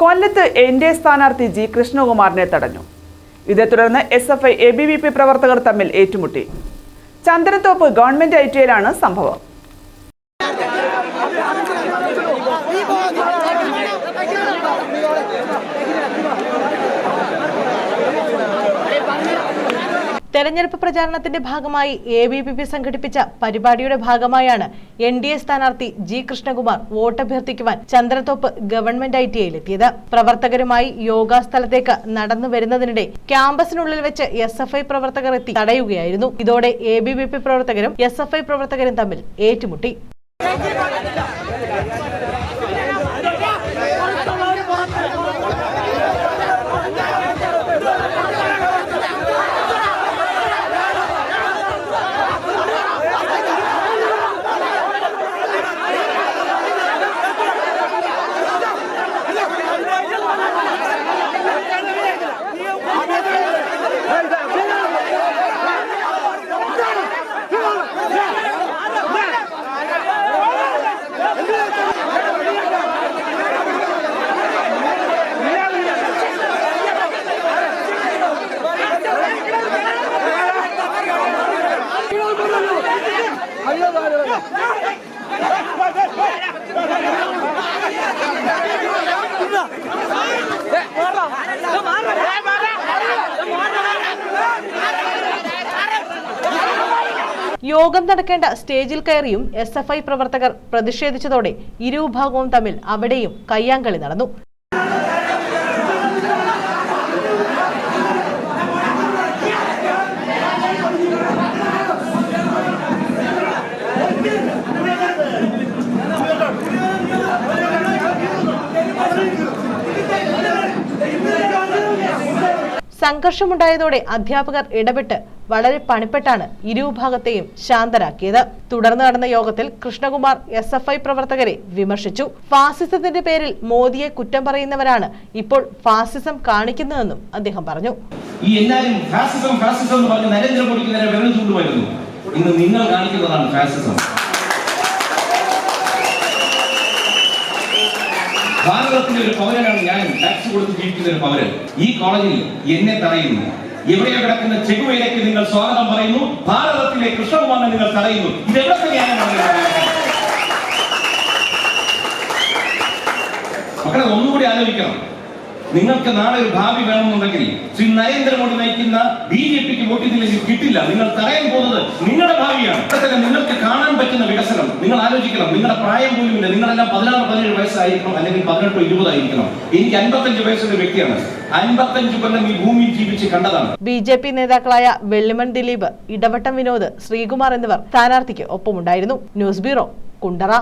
കൊല്ലത്ത് N D A സ്ഥാനാർത്ഥി G കൃഷ്ണകുമാറിനെ തടഞ്ഞു. ഇതേ തുടർന്ന് S F I A B V P പ്രവർത്തകർ തമ്മിൽ ഏറ്റുമുട്ടി. ചന്ദനത്തോപ്പ് ഗവൺമെന്റ് ഐ ടി സംഭവം. തെരഞ്ഞെടുപ്പ് പ്രചാരണത്തിന്റെ ഭാഗമായി എ ബി പി പി സംഘടിപ്പിച്ച പരിപാടിയുടെ ഭാഗമായാണ് എൻ ഡി എ സ്ഥാനാർത്ഥി ജി കൃഷ്ണകുമാർ വോട്ടഭ്യർത്ഥിക്കുവാൻ ചന്ദ്രത്തോപ്പ് ഗവൺമെന്റ് ഐ ടി ഐയിലെത്തിയത് പ്രവർത്തകരുമായി യോഗാ സ്ഥലത്തേക്ക് നടന്നു വരുന്നതിനിടെ ക്യാമ്പസിനുള്ളിൽ വെച്ച് എസ് എഫ് ഐ പ്രവർത്തകർ എത്തി തടയുകയായിരുന്നു. ഇതോടെ എ ബി വി പി പ്രവർത്തകരും എസ് എഫ് ഐ പ്രവർത്തകരും തമ്മിൽ ഏറ്റുമുട്ടി. യോഗം നടക്കേണ്ട സ്റ്റേജിൽ കയറിയും എസ് എഫ് ഐ പ്രവർത്തകർ പ്രതിഷേധിച്ചതോടെ ഇരുവിഭാഗവും തമ്മിൽ അവിടെയും കയ്യാങ്കളി നടന്നു. സംഘർഷമുണ്ടായതോടെ അധ്യാപകർ ഇടപെട്ട് വളരെ പണിപ്പെട്ടാണ് ഇരുവിഭാഗത്തെയും ശാന്തരാക്കിയത്. തുടർന്ന് നടന്ന യോഗത്തിൽ കൃഷ്ണകുമാർ എസ് എഫ് ഐ പ്രവർത്തകരെ വിമർശിച്ചു. ഫാസിസത്തിന്റെ പേരിൽ മോദിയെ കുറ്റം പറയുന്നവരാണ് ഇപ്പോൾ ഫാസിസം കാണിക്കുന്നതെന്നും അദ്ദേഹം പറഞ്ഞു. ഈ എല്ലാവരും ഫാസിസം ഫാസിസം എന്ന് പറഞ്ഞ് നരേന്ദ്രമോദിക്ക് നേരെ വിരൽ ചൂണ്ടുമായിരുന്നു ഇന്ന് നിങ്ങൾ കാണിക്കുന്നതാണ് ഫാസിസം. ഭാരതത്തിന്റെ ഒരു പൗരനാണ് ഞാൻ ടാക്സ് കൊടുത്ത് ജീവിക്കുന്ന ഒരു പൗരൻ. ഈ കോളേജിൽ എന്നെ തടയുന്നു. എവിടെയോ കിടക്കുന്ന ചെകുവയിലേക്ക് നിങ്ങൾ സ്വാഗതം പറയുന്നു? ഭാരതത്തിലെ കൃഷ്ണകുമാറിനെ നിങ്ങൾ തടയുന്നു. മക്കളെ ഒന്നുകൂടി ആലോചിക്കണം. നിങ്ങൾക്ക് നാളെ ഒരു ഭാവി വേണമെന്നുണ്ടെങ്കിൽ ശ്രീ നരേന്ദ്രമോദി നയിക്കുന്ന ബി ജെ പിക്ക് വോട്ട് ചെയ്തില്ലെങ്കിൽ കിട്ടില്ല. നിങ്ങൾ തടയാൻ പോകുന്നത് നിങ്ങളുടെ ഭാവിയാണ്. നിങ്ങൾക്ക് കാണാൻ നിങ്ങൾ ആലോചിക്കണം നിങ്ങളുടെ പ്രായം പോലും ഇല്ല. നിങ്ങളെല്ലാം പതിനാറ് പതിനേഴ് വയസ്സായിരിക്കണം അല്ലെങ്കിൽ പതിനെട്ടോ ഇരുപതായിരിക്കണം. എനിക്ക് അൻപത്തഞ്ച് വയസ്സുള്ള വ്യക്തിയാണ്. ഈ കണ്ടതാണ്. ബി ജെ പി നേതാക്കളായ വെള്ളിമൺ ദിലീപ് ഇടവട്ടം വിനോദ് ശ്രീകുമാർ എന്നിവർ സ്ഥാനാർത്ഥിക്ക് ഒപ്പമുണ്ടായിരുന്നു. News bureau Kundara.